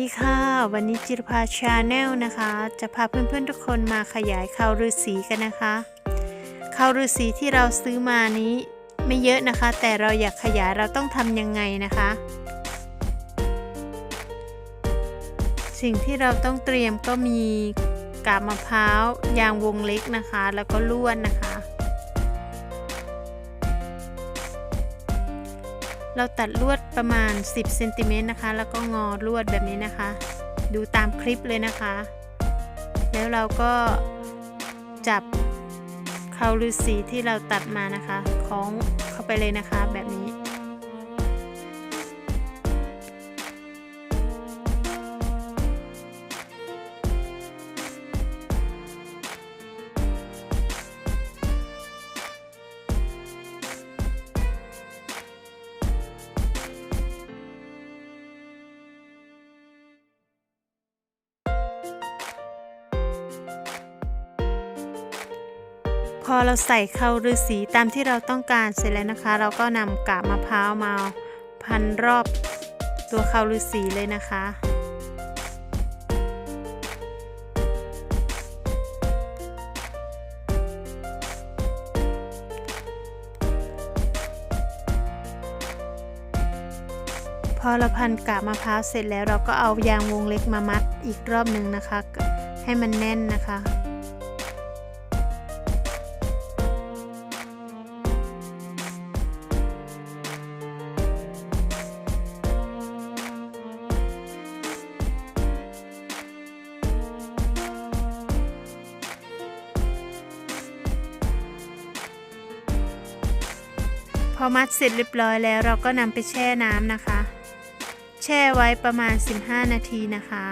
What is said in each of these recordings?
ดีค่ะ วันนี้จิรภาชาแนลนะคะ จะพาเพื่อนๆทุกคนมาขยายข่าวฤาษีกันนะคะข่าวฤาษีที่เราซื้อมานี้ไม่เยอะนะคะ แต่เราอยากขยายเราต้องทำยังไงนะคะ สิ่งที่เราต้องเตรียมก็มีกาบมะพร้าวยางวงเล็กนะคะ แล้วก็ลวดนะคะ เราตัดลวดประมาณ 10เซนติเมตรนะคะ แล้วก็งอลวดแบบนี้นะคะ ดูตามคลิปเลยนะคะ แล้วเราก็จับเขาฤาษีที่เราตัดมานะคะคล้องเข้าไปเลยนะคะแบบนี้ อเราใส่เข้าฤาษีตามที่เราต้องการเสร็จแล้วนะคะ เราก็นำกาบมะพร้าวมาพันรอบตัวเข้าฤาษีเลยนะคะพอเราพันกาบมะพร้าวเสร็จแล้วเราก็เอายางวงเล็กมามัดอีกรอบหนึ่งนะคะ ให้มันแน่นนะคะ อมัดเสร็จเรียบร้อยแล้วเราก็นำไปแช่น้ำนะคะ แช่ไว้ประมาณ 15 นาทีนะคะ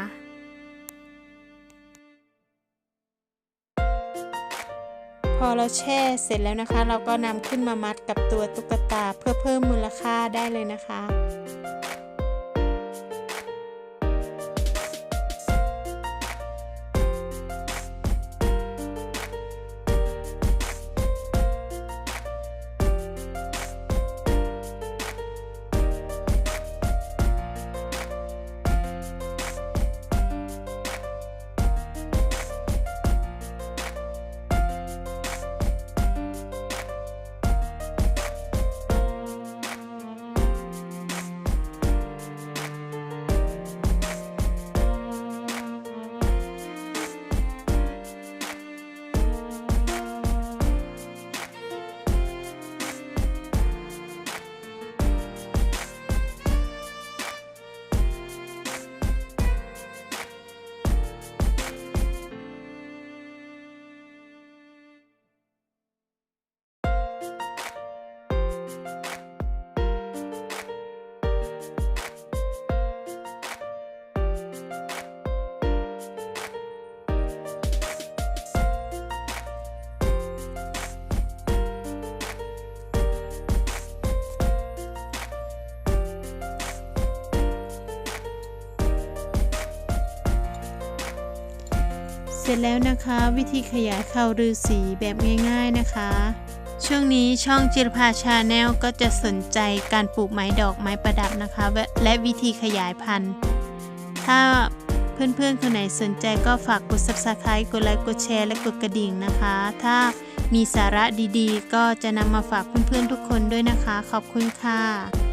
พอเราแช่เสร็จแล้วนะคะ เราก็นำขึ้นมามัดกับตัวตุ๊กตาเพื่อเพิ่มมูลค่าได้เลยนะคะ ร็จแล้วนะคะ วิธีขยายเข่าฤาษีแบบง่าย ๆนะคะ ช่วงนี้ช่องจิรภาชาแนลก็จะสนใจการปลูกไม้ดอกไม้ประดับนะคะและและวิธีขยายพันธุ์ ถ้าเพื่อนๆคนไหนสนใจก็ฝากกด subscribe กดไลค์กดแชร์และกดกระดิ่งนะคะ ถ้ามีสาระดีๆ ก็จะนำมาฝากเพื่อนๆทุกคนด้วยนะคะ ขอบคุณค่ะ